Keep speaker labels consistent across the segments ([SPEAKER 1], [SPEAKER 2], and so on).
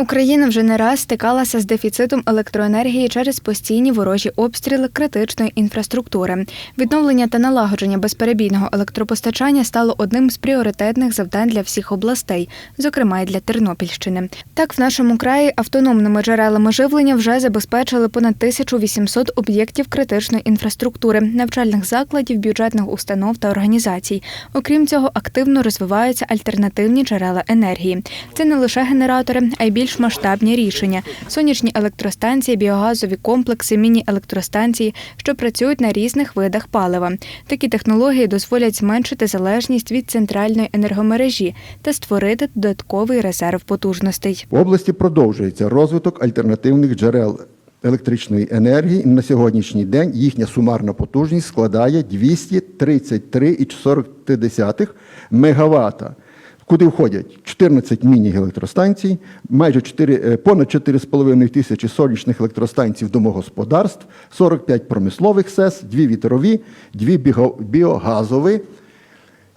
[SPEAKER 1] Україна вже не раз стикалася з дефіцитом електроенергії через постійні ворожі обстріли критичної інфраструктури. Відновлення та налагодження безперебійного електропостачання стало одним з пріоритетних завдань для всіх областей, зокрема й для Тернопільщини. Так, в нашому краї автономними джерелами живлення вже забезпечили понад 1800 об'єктів критичної інфраструктури, навчальних закладів, бюджетних установ та організацій. Окрім цього, активно розвиваються альтернативні джерела енергії. Це не лише генератори, а й більш масштабні рішення: сонячні електростанції, біогазові комплекси, міні-електростанції, що працюють на різних видах палива. Такі технології дозволять зменшити залежність від центральної енергомережі та створити додатковий резерв потужностей.
[SPEAKER 2] В області продовжується розвиток альтернативних джерел електричної енергії. На сьогоднішній день їхня сумарна потужність складає 233,4 мегаватта. Куди входять 14 міні-електростанцій, майже 4, е, понад 4,5 тисячі сонячних електростанцій домогосподарств, 45 промислових СЕС, 2 вітрові, 2 біогазові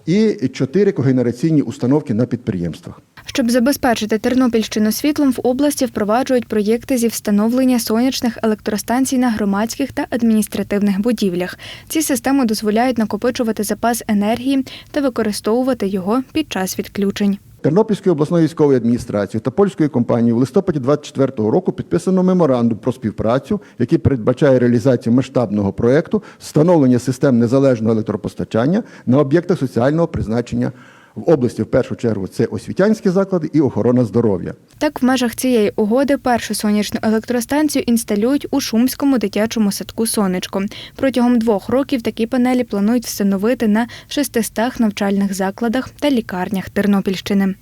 [SPEAKER 2] і 4 когенераційні установки на підприємствах.
[SPEAKER 1] Щоб забезпечити Тернопільщину світлом, в області впроваджують проєкти зі встановлення сонячних електростанцій на громадських та адміністративних будівлях. Ці системи дозволяють накопичувати запас енергії та використовувати його під час відключень.
[SPEAKER 2] Тернопільською обласною військовою адміністрацією та польською компанією в листопаді 2024 року підписано меморандум про співпрацю, який передбачає реалізацію масштабного проєкту встановлення систем незалежного електропостачання на об'єктах соціального призначення в області. В першу чергу це освітянські заклади і охорона здоров'я.
[SPEAKER 1] Так, в межах цієї угоди першу сонячну електростанцію інсталюють у Шумському дитячому садку Сонечко. Протягом двох років такі панелі планують встановити на 600 навчальних закладах та лікарнях Тернопільщини.